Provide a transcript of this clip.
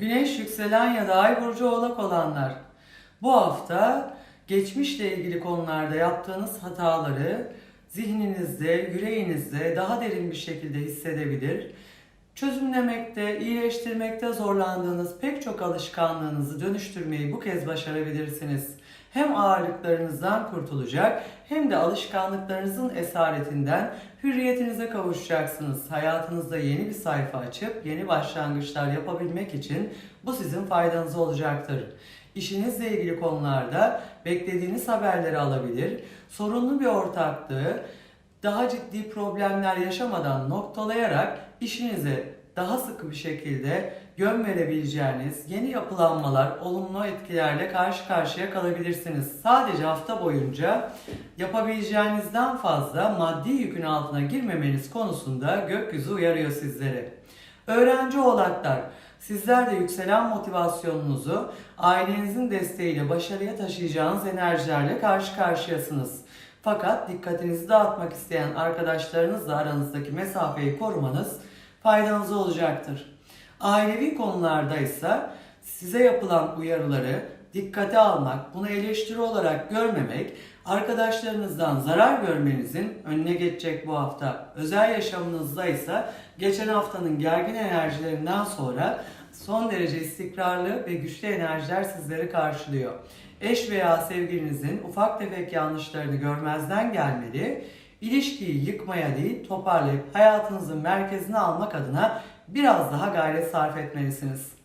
Güneş yükselen ya da ay burcu oğlak olanlar. Bu hafta geçmişle ilgili konularda yaptığınız hataları zihninizde, yüreğinizde daha derin bir şekilde hissedebilir. Çözümlemekte, iyileştirmekte zorlandığınız pek çok alışkanlığınızı dönüştürmeyi bu kez başarabilirsiniz. Hem ağırlıklarınızdan kurtulacak hem de alışkanlıklarınızın esaretinden hürriyetinize kavuşacaksınız. Hayatınızda yeni bir sayfa açıp yeni başlangıçlar yapabilmek için bu sizin faydanıza olacaktır. İşinizle ilgili konularda beklediğiniz haberleri alabilir, sorunlu bir ortaklığı daha ciddi problemler yaşamadan noktalayarak işinize daha sıkı bir şekilde yön verebileceğiniz yeni yapılanmalar, olumlu etkilerle karşı karşıya kalabilirsiniz. Sadece hafta boyunca yapabileceğinizden fazla maddi yükün altına girmemeniz konusunda gökyüzü uyarıyor sizleri. Öğrenci oğlaklar, sizler de yükselen motivasyonunuzu ailenizin desteğiyle başarıya taşıyacağınız enerjilerle karşı karşıyasınız. Fakat dikkatinizi dağıtmak isteyen arkadaşlarınızla aranızdaki mesafeyi korumanız faydanıza olacaktır. Ailevi konularda ise size yapılan uyarıları dikkate almak, bunu eleştiri olarak görmemek, arkadaşlarınızdan zarar görmenizin önüne geçecek bu hafta. Özel yaşamınızda ise geçen haftanın gergin enerjilerinden sonra son derece istikrarlı ve güçlü enerjiler sizleri karşılıyor. Eş veya sevgilinizin ufak tefek yanlışlarını görmezden gelmeli, ilişkiyi yıkmaya değil toparlayıp hayatınızın merkezine almak adına biraz daha gayret sarf etmelisiniz.